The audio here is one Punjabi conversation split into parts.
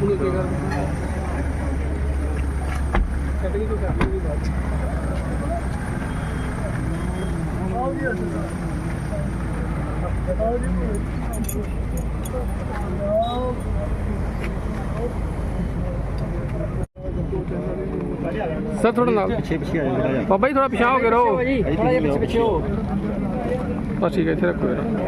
ਨੂੰ ਕੀ ਕਰਨਾ ਕੱਟ ਕੇ ਕੋਈ ਕਰ ਲਈ ਬਾਤ ਆਓ ਜੀ ਆਓ ਜੀ ਸਰ ਥੋੜਾ ਨਾਲ। ਪਿੱਛੇ ਪਿੱਛੇ ਆ ਜਾ ਥੋੜਾ ਜਿਹਾ। ਬਾਬਾ ਜੀ ਥੋੜਾ ਪਿਛਾਹ ਹੋ ਕੇ ਰਹੋ। ਥੋੜਾ ਜਿਹਾ ਪਿੱਛੇ ਪਿੱਛੇ ਹੋ। ਬਸ ਠੀਕ ਹੈ ਇੱਥੇ ਰੱਖੋ ਯਾਰ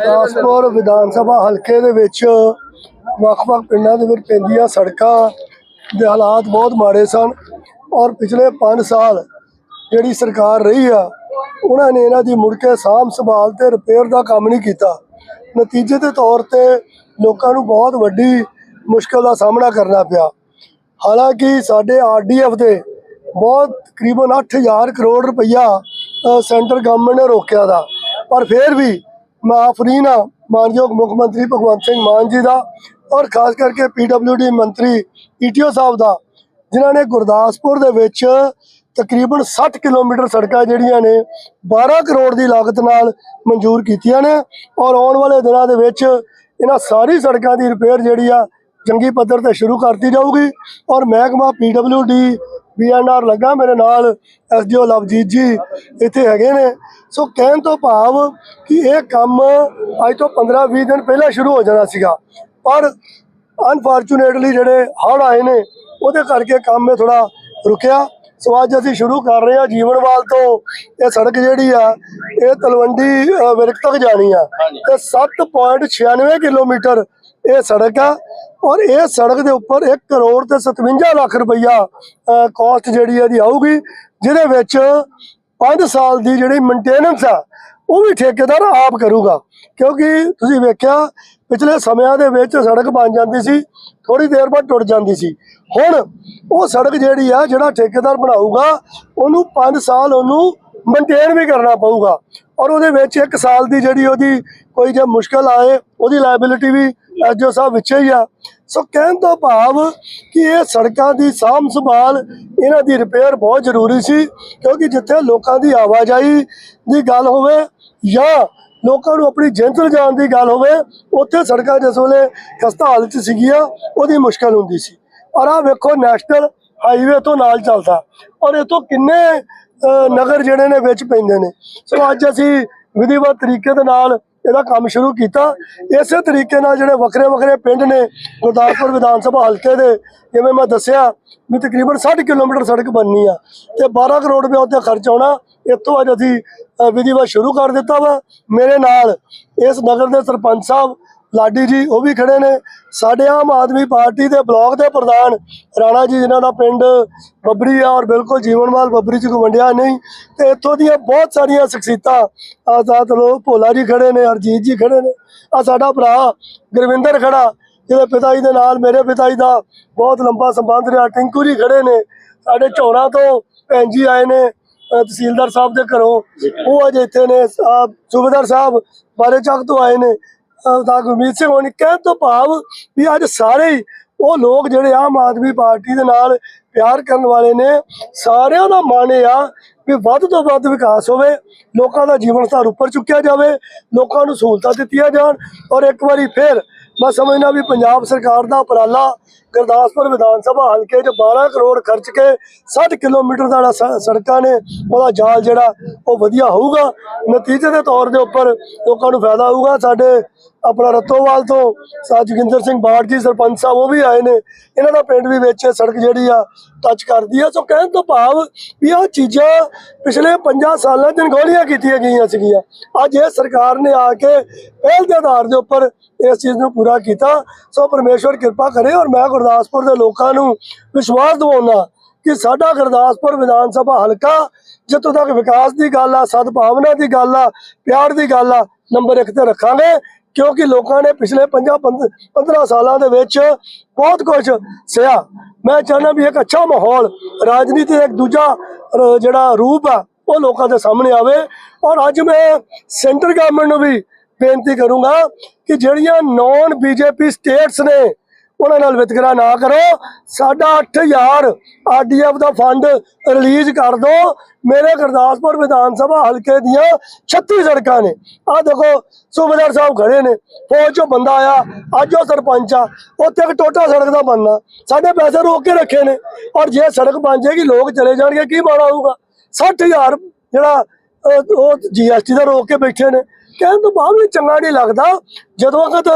ਗੁਰਦਾਸਪੁਰ ਵਿਧਾਨ ਸਭਾ ਹਲਕੇ ਦੇ ਵਿੱਚ ਵੱਖ-ਵੱਖ ਪਿੰਡਾਂ ਦੇ ਵਿੱਚ ਪੈਂਦੀਆਂ ਸੜਕਾਂ ਦੇ ਹਾਲਾਤ ਬਹੁਤ ਮਾੜੇ ਸਨ ਔਰ ਪਿਛਲੇ 5 ਸਾਲ ਜਿਹੜੀ ਸਰਕਾਰ ਰਹੀ ਆ, ਉਹਨਾਂ ਨੇ ਇਹਨਾਂ ਦੀ ਮੁੜ ਕੇ ਸਾਂਭ ਸੰਭਾਲ ਤੇ ਰਿਪੇਅਰ ਦਾ ਕੰਮ ਨਹੀਂ ਕੀਤਾ। ਨਤੀਜੇ ਦੇ ਤੌਰ ਤੇ ਲੋਕਾਂ ਨੂੰ ਬਹੁਤ ਵੱਡੀ ਮੁਸ਼ਕਲ ਦਾ ਸਾਹਮਣਾ ਕਰਨਾ ਪਿਆ। ਹਾਲਾਂਕਿ ਸਾਡੇ ਆਰਡੀਐਫ ਦੇ ਬਹੁਤ ਤਕਰੀਬਨ 8000 ਕਰੋੜ ਰੁਪਈਆ ਸੈਂਟਰ ਗਵਰਨਮੈਂਟ ਨੇ ਰੋਕਿਆ ਦਾ। ਪਰ ਫਿਰ ਵੀ ਮੈਂ ਆਫਰੀਨ ਹਾਂ ਮਾਨਯੋਗ ਮੁੱਖ ਮੰਤਰੀ ਭਗਵੰਤ ਸਿੰਘ ਮਾਨ ਜੀ ਦਾ ਔਰ ਖਾਸ ਕਰਕੇ ਪੀਡਬਲਯੂਡੀ ਮੰਤਰੀ ਈਟੀਓ ਸਾਹਿਬ ਦਾ, ਜਿਨ੍ਹਾਂ ਨੇ ਗੁਰਦਾਸਪੁਰ ਦੇ ਵਿੱਚ ਤਕਰੀਬਨ 60 ਕਿਲੋਮੀਟਰ ਸੜਕਾਂ ਜਿਹੜੀਆਂ ਨੇ 12 ਕਰੋੜ ਦੀ ਲਾਗਤ ਨਾਲ ਮਨਜ਼ੂਰ ਕੀਤੀਆਂ ਨੇ ਔਰ ਆਉਣ ਵਾਲੇ ਦਿਨਾਂ ਦੇ ਵਿੱਚ ਇਹਨਾਂ ਸਾਰੀ ਸੜਕਾਂ ਦੀ ਰਿਪੇਅਰ ਜਿਹੜੀ ਆ ਚੰਗੀ ਪੱਧਰ ਤੇ ਸ਼ੁਰੂ ਕਰਤੀ ਜਾਊਗੀ ਔਰ ਮਹਿਕਮਾ ਪੀਡਬਲਯੂਡੀ ਬੀਐਨਆਰ ਲੱਗਾ ਮੇਰੇ ਨਾਲ ਐਸਡੀਓ ਲਵਜੀਤ ਜੀ ਇੱਥੇ ਹੈਗੇ ਨੇ। ਸੋ ਕਹਿਣ ਤੋਂ ਭਾਵ ਕਿ ਇਹ ਕੰਮ ਅੱਜ ਤੋਂ 15-20 ਦਿਨ ਪਹਿਲਾਂ ਸ਼ੁਰੂ ਹੋ ਜਾਣਾ ਸੀਗਾ। ਪਰ ਅਨਫੋਰਚੂਨੇਟਲੀ ਜਿਹੜੇ ਹੜ੍ਹ ਆਏ ਨੇ, ਉਹਦੇ ਕਰਕੇ ਕੰਮ ਇਹ ਥੋੜਾ ਰੁਕਿਆ। ਸੋ ਅੱਜ ਅਸੀਂ ਸ਼ੁਰੂ ਕਰ ਰਹੇ ਹਾਂ ਜੀਵਨਵਾਲ ਤੋਂ। ਇਹ ਸੜਕ ਜਿਹੜੀ ਆ, ਇਹ ਤਲਵੰਡੀ ਵਿਰਕ ਤੱਕ ਜਾਣੀ ਆ। ਤੇ 7.96 ਕਿਲੋਮੀਟਰ ਇਹ ਸੜਕ ਆ ਔਰ ਇਹ ਸੜਕ ਦੇ ਉੱਪਰ 1 ਕਰੋੜ ਤੇ 57 ਲੱਖ ਰੁਪਈਆ ਕਾਸਟ ਜਿਹੜੀ ਇਹਦੀ ਆਊਗੀ, ਜਿਹਦੇ ਵਿੱਚ 5 ਸਾਲ ਦੀ ਜਿਹੜੀ ਮੇਨਟੇਨੈਂਸ ਆ, ਉਹ ਵੀ ਠੇਕੇਦਾਰ ਆਪ ਕਰੂਗਾ। ਕਿਉਂਕਿ ਤੁਸੀਂ ਵੇਖਿਆ, ਪਿਛਲੇ ਸਮਿਆਂ ਦੇ ਵਿੱਚ ਸੜਕ ਬਣ ਜਾਂਦੀ ਸੀ ਥੋੜੀ ਦੇਰ ਬਾਅਦ ਟੁੱਟ ਜਾਂਦੀ ਸੀ। ਹੁਣ ਉਹ ਸੜਕ ਜਿਹੜੀ ਆ, ਜਿਹੜਾ ਠੇਕੇਦਾਰ ਬਣਾਊਗਾ, ਉਹਨੂੰ 5 ਸਾਲ ਉਹਨੂੰ ਮੇਨਟੇਨ ਵੀ ਕਰਨਾ ਪਊਗਾ। ਔਰ ਉਹਦੇ ਵਿੱਚ 1 ਸਾਲ ਦੀ ਜਿਹੜੀ ਉਹਦੀ ਕੋਈ ਜੇ ਮੁਸ਼ਕਲ ਆਏ, ਉਹਦੀ ਲਾਇਬਿਲਿਟੀ ਵੀ ਐਸਡੀਓ ਸਾਹਿਬ ਵਿੱਚੇ ਹੀ ਆ। ਸੋ ਕਹਿਣ ਤੋਂ ਭਾਵ ਕਿ ਇਹ ਸੜਕਾਂ ਦੀ ਸਾਂਭ ਸੰਭਾਲ, ਇਹਨਾਂ ਦੀ ਰਿਪੇਅਰ ਬਹੁਤ ਜ਼ਰੂਰੀ ਸੀ, ਕਿਉਂਕਿ ਜਿੱਥੇ ਲੋਕਾਂ ਦੀ ਆਵਾਜਾਈ ਦੀ ਗੱਲ ਹੋਵੇ ਜਾਂ ਲੋਕਾਂ ਨੂੰ ਆਪਣੀ ਜੰਤਰ ਜਾਣ ਦੀ ਗੱਲ ਹੋਵੇ, ਉੱਥੇ ਸੜਕਾਂ ਜਿਸ ਵੇਲੇ ਖਸਤਾ ਹਾਲਤ 'ਚ ਸੀਗੀਆਂ ਉਹਦੀ ਮੁਸ਼ਕਲ ਹੁੰਦੀ ਸੀ। ਔਰ ਆ ਵੇਖੋ ਨੈਸ਼ਨਲ ਹਾਈਵੇ ਤੋਂ ਨਾਲ ਚੱਲਦਾ। ਔਰ ਇਹ ਕਿੰਨੇ ਨਗਰ ਜਿਹੜੇ ਨੇ ਵਿੱਚ ਪੈਂਦੇ ਨੇ। ਸੋ ਅੱਜ ਅਸੀਂ ਵਿਧੀਵਤ ਤਰੀਕੇ ਦੇ ਨਾਲ ਇਹਦਾ ਕੰਮ ਸ਼ੁਰੂ ਕੀਤਾ। ਇਸੇ ਤਰੀਕੇ ਨਾਲ ਜਿਹੜੇ ਵੱਖਰੇ ਵੱਖਰੇ ਪਿੰਡ ਨੇ ਗੁਰਦਾਸਪੁਰ ਵਿਧਾਨ ਸਭਾ ਹਲਕੇ ਦੇ ਜਿਵੇਂ ਮੈਂ ਦੱਸਿਆ ਵੀ ਤਕਰੀਬਨ 60 ਕਿਲੋਮੀਟਰ ਸੜਕ ਬਣਨੀ ਆ। ਤੇ 12 ਕਰੋੜ ਰੁਪਏ ਉੱਤੇ ਖਰਚ ਆਉਣਾ ਇੱਥੋਂ ਅੱਜ ਅਸੀਂ ਅ, ਵਿਧੀਵਤ ਸ਼ੁਰੂ ਕਰ ਦਿੱਤਾ ਵਾ। ਮੇਰੇ ਨਾਲ ਇਸ ਨਗਰ ਦੇ ਸਰਪੰਚ ਸਾਹਿਬ ਲਾਡੀ ਜੀ ਉਹ ਵੀ ਖੜੇ ਨੇ। ਸਾਡੇ ਆਮ ਆਦਮੀ ਪਾਰਟੀ ਦੇ ਬਲਾਕ ਦੇ ਪ੍ਰਧਾਨ ਰਾਣਾ ਜੀ ਜਿਨ੍ਹਾਂ ਦਾ ਪਿੰਡ ਬੱਬਰੀ ਆ ਔਰ ਬਿਲਕੁਲ ਜੀਵਨਵਾਲ ਬੱਬਰੀ ਚ ਕੋਈ ਵੰਡਿਆ ਨਹੀਂ ਤੇ ਇੱਥੋਂ ਦੀਆਂ ਬਹੁਤ ਸਾਰੀਆਂ ਸ਼ਖਸੀਅਤਾਂ ਆਜ਼ਾਦ ਲੋਕ ਭੋਲਾ ਜੀ ਖੜੇ ਨੇ ਹਰਜੀਤ ਜੀ ਖੜੇ ਨੇ। ਆ ਸਾਡਾ ਭਰਾ ਗੁਰਵਿੰਦਰ ਖੜਾ ਜਿਹਦੇ ਪਿਤਾ ਜੀ ਦੇ ਨਾਲ ਮੇਰੇ ਪਿਤਾ ਜੀ ਦਾ ਬਹੁਤ ਲੰਬਾ ਸੰਬੰਧ ਰਿਹਾ। ਟਿੰਕੂ ਜੀ ਖੜੇ ਨੇ ਸਾਡੇ ਝੋੜਾ ਤੋਂ ਭੈਣ ਜੀ ਆਏ ਨੇ ਤਹਿਸੀਲਦਾਰ ਸਾਹਿਬ ਦੇ ਘਰੋਂ। ਉਹ ਅਜੇ ਇੱਥੇ ਨੇ। ਅ, ਸਾਹਿਬ ਬਾਰੇ ਚੱਕ ਤੋਂ ਆਏ ਨੇ। ਸਰਦਾਰ ਗੁਰਮੀਤ ਸਿੰਘ ਹੋਣੀ ਕਹਿਣ ਤੋਂ ਭਾਵ ਵੀ ਅੱਜ ਸਾਰੇ ਹੀ ਉਹ ਲੋਕ ਜਿਹੜੇ ਆਮ ਆਦਮੀ ਪਾਰਟੀ ਦੇ ਨਾਲ ਪਿਆਰ ਕਰਨ ਵਾਲੇ ਨੇ, ਸਾਰਿਆਂ ਦਾ ਮਨ ਇਹ ਆ ਵੀ ਵੱਧ ਤੋਂ ਵੱਧ ਵਿਕਾਸ ਹੋਵੇ, ਲੋਕਾਂ ਦਾ ਜੀਵਨ ਸਤਰ ਉੱਪਰ ਚੁੱਕਿਆ ਜਾਵੇ, ਲੋਕਾਂ ਨੂੰ ਸਹੂਲਤਾਂ ਦਿੱਤੀਆਂ ਜਾਣ ਔਰ ਇੱਕ ਵਾਰੀ ਫਿਰ ਮੈਂ ਸਮਝਦਾ ਵੀ ਪੰਜਾਬ ਸਰਕਾਰ ਦਾ ਉਪਰਾਲਾ ਗੁਰਦਾਸਪੁਰ ਵਿਧਾਨ ਸਭਾ ਹਲਕੇ 'ਚ 12 ਕਰੋੜ ਖਰਚ ਕੇ 60 ਕਿਲੋਮੀਟਰ ਦਾ ਜਿਹੜਾ ਸ- ਸੜਕਾਂ ਨੇ, ਉਹਦਾ ਜਾਲ ਜਿਹੜਾ ਉਹ ਵਧੀਆ ਹੋਊਗਾ। ਨਤੀਜੇ ਦੇ ਤੌਰ ਦੇ ਉੱਪਰ ਲੋਕਾਂ ਨੂੰ ਫਾਇਦਾ ਹੋਊਗਾ, ਸਾਡੇ ਆਪਣਾ ਰਤੋਵਾਲ ਤੋਂ ਸਾ ਜੋਗਿੰਦਰ ਸਿੰਘ ਬਾੜ ਜੀ, ਸਰਪੰਚ ਸਾਹਿਬ ਉਹ ਵੀ ਆਏ ਨੇ। ਇਹਨਾਂ ਦਾ ਪਿੰਡ ਵੀ ਵਿੱਚ ਸੜਕ ਜਿਹੜੀ ਆ ਟੱਚ ਕਰਦੀ ਆ। ਸੋ ਕਹਿਣ ਤੋਂ ਭਾਵ ਵੀ ਆਹ ਚੀਜ਼ਾਂ ਪਿਛਲੇ 50 ਸਾਲਾਂ 'ਚ ਗੋਲੀਆਂ ਕੀਤੀਆਂ ਗਈਆਂ ਸੀਗੀਆਂ। ਅੱਜ ਇਹ ਸਰਕਾਰ ਨੇ ਆ ਕੇ ਪਹਿਲ ਦੇ ਆਧਾਰ ਦੇ ਉੱਪਰ ਇਸ ਚੀਜ਼ ਨੂੰ ਪੂਰਾ ਕੀਤਾ। ਸੋ ਪਰਮੇਸ਼ਵਰ ਕਿਰਪਾ ਕਰੇ ਔਰ ਮੈਂ ਗੁਰਦਾਸਪੁਰ ਦੇ ਲੋਕਾਂ ਨੂੰ ਵਿਸ਼ਵਾਸ ਦਿਵਾਉਣਾ ਕਿ ਸਾਡਾ ਗੁਰਦਾਸਪੁਰ ਵਿਧਾਨ ਸਭਾ ਹਲਕਾ ਜਿੱਥੋਂ ਤੱਕ ਵਿਕਾਸ ਦੀ ਗੱਲ ਆ, ਸਦਭਾਵਨਾ ਦੀ ਗੱਲ ਆ, ਪਿਆਰ ਦੀ ਗੱਲ ਆ, ਨੰਬਰ 1 ਤੇ ਰੱਖਾਂਗੇ। ਕਿਉਂਕਿ ਲੋਕਾਂ ਨੇ ਪਿਛਲੇ 50 15 ਸਾਲਾਂ ਦੇ ਵਿੱਚ ਬਹੁਤ ਕੁਝ ਸਿਆ। ਮੈਂ ਚਾਹੁੰਦਾ ਵੀ ਇੱਕ ਅੱਛਾ ਮਾਹੌਲ, ਰਾਜਨੀਤੀ ਦਾ ਇੱਕ ਦੂਜਾ ਜਿਹੜਾ ਰੂਪ ਆ, ਉਹ ਲੋਕਾਂ ਦੇ ਸਾਹਮਣੇ ਆਵੇ। ਔਰ ਅੱਜ ਮੈਂ ਸੈਂਟਰ ਗਵਰਨਮੈਂਟ ਨੂੰ ਵੀ ਬੇਨਤੀ ਕਰੂੰਗਾ ਕਿ ਜਿਹੜੀਆਂ ਨੌਨ ਬੀਜੇਪੀ ਸਟੇਟਸ ਨੇ ਉਹਨਾਂ ਨਾਲ ਵਿਤਕਰਾ ਨਾ ਕਰੋ। ਸਾਡਾ 8000 ਆਰਡੀਐਫ ਦਾ ਫੰਡ ਰਿਲੀਜ਼ ਕਰ ਦਿਓ ਮੇਰੇ ਗੁਰਦਾਸਪੁਰ ਵਿਧਾਨ ਸਭਾ ਹਲਕੇ ਦੀਆਂ 36 ਸੜਕਾਂ ਨੇ। ਆਹ ਦੇਖੋ ਸੂਬੇਦਾਰ ਸਾਹਿਬ ਖੜੇ ਨੇ। ਫੌਜ ਚੋਂ ਬੰਦਾ ਆਇਆ ਅੱਜ ਉਹ ਸਰਪੰਚ ਆ। ਉੱਥੇ ਇੱਕ ਟੋਟਾ ਸੜਕ ਦਾ ਬਣਨਾ ਸਾਡੇ ਪੈਸੇ ਰੋਕ ਕੇ ਰੱਖੇ ਨੇ। ਔਰ ਜੇ ਸੜਕ ਬਣ ਜਾਏਗੀ ਲੋਕ ਚਲੇ ਜਾਣਗੇ ਕੀ ਮਾੜਾ ਹੋਊਗਾ? 60000 ਜਿਹੜਾ ਅਹ, ਉਹ ਜੀਐਸਟੀ ਦਾ ਰੋਕ ਕੇ ਬੈਠੇ ਨੇ। ਕਹਿਣ ਤੋਂ ਬਾਅਦ ਵੀ ਚੰਗਾ ਨਹੀਂ ਲੱਗਦਾ। ਜਦੋਂ ਵਕਤ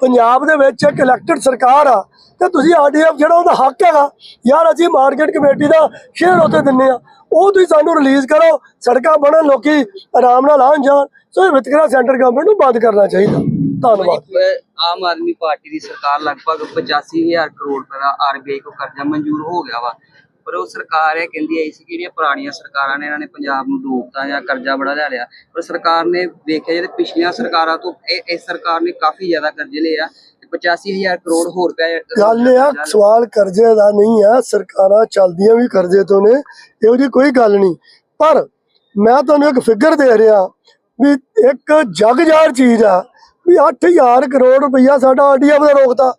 ਪੰਜਾਬ ਦੇ ਵਿੱਚ ਇੱਕ ਇਲੈਕਟਡ ਸਰਕਾਰ ਆ, ਤੇ ਤੁਸੀਂ ਆਰਡੀਐਫ ਜਿਹੜਾ ਉਹਦਾ ਹੱਕ ਹੈਗਾ, ਯਾਰ ਅਸੀਂ ਮਾਰਕੀਟ ਕਮੇਟੀ ਦਾ ਸ਼ੇਅਰ ਉੱਤੇ ਦਿੰਨੇ ਆ। ਉਹ ਤੁਸੀਂ ਸਾਨੂੰ ਰਿਲੀਜ਼ ਕਰੋ, ਸੜਕਾਂ ਬਣਨ, ਲੋਕੀ ਆਰਾਮ ਨਾਲ ਆਉਣ ਜਾਣ। ਸੋ ਇਹ ਵਿਤਕਰਾ ਸੈਂਟਰ ਗਵਰਨਮੈਂਟ ਨੂੰ ਬੰਦ ਕਰਨਾ ਚਾਹੀਦਾ। ਧੰਨਵਾਦ। ਆਮ ਆਦਮੀ ਪਾਰਟੀ ਦੀ ਸਰਕਾਰ ਲਗਭਗ 85000 ਕਰੋੜ ਰੁਪਏ ਦਾ ਆਰਬੀਆਈ ਕੋ ਕਰਜ਼ਾ ਮਨਜ਼ੂਰ ਹੋ ਗਿਆ ਵਾ। ਪਰ ਉਹ ਸਰਕਾਰ ਇਹ ਕਹਿੰਦੀ ਆਈ ਸੀ ਕਿ ਜਿਹੜੀਆਂ ਪੁਰਾਣੀਆਂ ਸਰਕਾਰਾਂ ਨੇ ਇਹਨਾਂ ਨੇ ਪੰਜਾਬ ਨੂੰ ਡੋਬਤਾ ਜਾਂ ਕਰਜ਼ਾ ਬੜਾ ਲੈ ਲਿਆ। ਪਰ ਸਰਕਾਰ ਨੇ ਵੇਖਿਆ ਜਿਹੜੇ ਪਿਛਲੀਆਂ ਸਰਕਾਰਾਂ ਤੋਂ ਇਹ ਇਸ ਸਰਕਾਰ ਨੇ ਕਾਫੀ ਜ਼ਿਆਦਾ ਕਰਜ਼ੇ ਲਏ ਆ। ਤੇ 85000 ਕਰੋੜ ਹੋਰ ਪਿਆ ਗੱਲ ਇਹ ਆ ਸਵਾਲ ਕਰਜ਼ੇ ਦਾ ਨਹੀਂ ਆ ਸਰਕਾਰਾਂ ਚੱਲਦੀਆਂ ਵੀ ਕਰਜ਼ੇ ਤੋਂ ਨੇ ਇਹੋ ਜੀ ਕੋਈ ਗੱਲ ਨਹੀਂ। ਪਰ ਮੈਂ ਤੁਹਾਨੂੰ ਇੱਕ ਫਿਗਰ ਦੇ ਰਿਹਾ ਵੀ ਇੱਕ ਜਗ ਜਾਰ ਚੀਜ਼ ਆ ਵੀ 8000 ਕਰੋੜ ਰੁਪਈਆ ਸਾਡਾ ਆਰਡੀਐਫ ਦਾ ਰੋਕਤਾ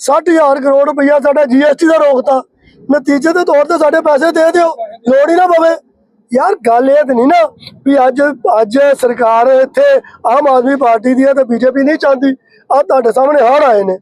60000 ਕਰੋੜ ਰੁਪਈਆ ਸਾਡਾ ਜੀਐਸਟੀ ਦਾ ਰੋਕਤਾ। ਨਤੀਜੇ ਦੇ ਤੌਰ ਤੇ ਸਾਡੇ ਪੈਸੇ ਦੇ ਦਿਓ, ਲੋੜ ਹੀ ਨਾ ਪਵੇ। ਯਾਰ ਗੱਲ ਇਹ ਤੇ ਨਹੀਂ ਨਾ ਵੀ ਅੱਜ ਅੱਜ ਸਰਕਾਰ ਇੱਥੇ ਆਮ ਆਦਮੀ ਪਾਰਟੀ ਦੀ ਹੈ ਤੇ ਬੀਜੇਪੀ ਨਹੀਂ ਚਾਹੁੰਦੀ। ਆ ਤੁਹਾਡੇ ਸਾਹਮਣੇ ਹੜ ਆਏ ਨੇ।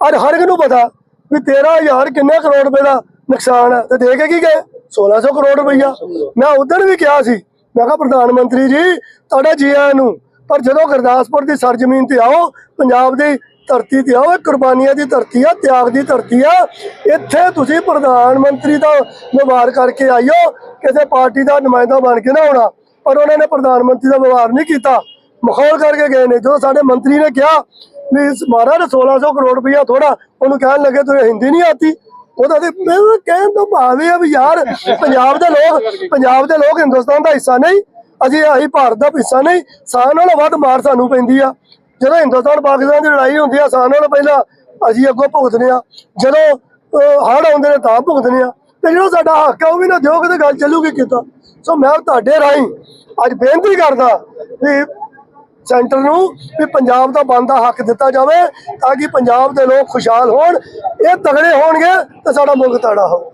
ਅੱਜ ਹਰ ਇੱਕ ਨੂੰ ਪਤਾ ਵੀ 13000 ਕਿੰਨੇ ਕਰੋੜ ਰੁਪਏ ਦਾ ਨੁਕਸਾਨ ਹੈ ਤੇ ਦੇ ਕੇ ਕੀ ਗਏ? 1600 ਕਰੋੜ ਰੁਪਈਆ। ਮੈਂ ਉਧਰ ਵੀ ਕਿਹਾ ਸੀ, ਮੈਂ ਕਿਹਾ ਪ੍ਰਧਾਨ ਮੰਤਰੀ ਜੀ, ਤੁਹਾਡਾ ਜੀ ਆਇਆਂ ਨੂੰ, ਪਰ ਜਦੋਂ ਗੁਰਦਾਸਪੁਰ ਦੀ ਸਰਜ਼ਮੀਨ ਤੇ ਆਓ, ਪੰਜਾਬ ਦੀ ਧਰਤੀ ਤੇ ਆਓ, ਇਹ ਕੁਰਬਾਨੀਆਂ ਦੀ ਧਰਤੀ ਆ, ਤਿਆਗ ਦੀ ਧਰਤੀ ਆ। ਇੱਥੇ ਤੁਸੀਂ ਪ੍ਰਧਾਨ ਮੰਤਰੀ ਦਾ ਵਿਵਹਾਰ ਕਰਕੇ ਆਇਓ, ਕਿਸੇ ਪਾਰਟੀ ਦਾ ਨੁਮਾਇੰਦਾ ਬਣ ਕੇ ਨਾ ਆਉਣਾ। ਪਰ ਉਹਨਾਂ ਨੇ ਪ੍ਰਧਾਨ ਮੰਤਰੀ ਦਾ ਵਿਵਹਾਰ ਨਹੀਂ ਕੀਤਾ। ਮਖੌਲ ਕਰਕੇ ਗਏ ਨੇ। ਜਦੋਂ ਸਾਡੇ ਮੰਤਰੀ ਨੇ ਕਿਹਾ ਵੀ ਮਹਾਰਾਜ 1600 ਕਰੋੜ ਰੁਪਇਆ ਥੋੜਾ ਉਹਨੂੰ ਕਹਿਣ ਲੱਗੇ, ਤੂੰ ਹਿੰਦੀ ਨਹੀਂ ਆਤੀ? ਉਹਦਾ ਤੇ ਕਹਿਣ ਤੋਂ ਭਾਵ ਆ ਵੀ ਯਾਰ, ਪੰਜਾਬ ਦੇ ਲੋਕ, ਪੰਜਾਬ ਦੇ ਲੋਕ ਹਿੰਦੁਸਤਾਨ ਦਾ ਹਿੱਸਾ ਨਹੀਂ, ਅਸੀਂ ਆਹੀ ਭਾਰਤ ਦਾ ਹਿੱਸਾ ਨਹੀਂ। ਸਾਹ ਨਾਲੋਂ ਵੱਧ ਮਾਰ ਸਾਨੂੰ ਪੈਂਦੀ ਆ। ਜਦੋਂ ਹਿੰਦੁਸਤਾਨ ਪਾਕਿਸਤਾਨ ਦੀ ਲੜਾਈ ਹੁੰਦੀ ਆ ਸਾਹ ਨਾਲੋਂ ਪਹਿਲਾਂ ਅਸੀਂ ਅੱਗੋਂ ਭੁਗਤਦੇ ਆ। ਜਦੋਂ ਹੜ ਆਉਂਦੇ ਨੇ ਤਾਂ ਭੁਗਤਦੇ ਆ। ਤੇ ਜਿਹੜਾ ਸਾਡਾ ਹੱਕ ਆ, ਉਹ ਵੀ ਨਾ ਦਿਓ ਕਿਤੇ ਗੱਲ ਚੱਲੂਗੀ ਕਿਤਾ। ਸੋ ਮੈਂ ਤੁਹਾਡੇ ਰਾਹੀਂ ਅੱਜ ਬੇਨਤੀ ਕਰਦਾ ਵੀ ਸੈਂਟਰ ਨੂੰ ਵੀ ਪੰਜਾਬ ਦਾ ਬਣਦਾ ਹੱਕ ਦਿੱਤਾ ਜਾਵੇ, ਤਾਂ ਕਿ ਪੰਜਾਬ ਦੇ ਲੋਕ ਖੁਸ਼ਹਾਲ ਹੋਣ। ਇਹ ਤਗੜੇ ਹੋਣਗੇ ਤੇ ਸਾਡਾ ਮੁਲਕ ਤਗੜਾ ਹੋਊ।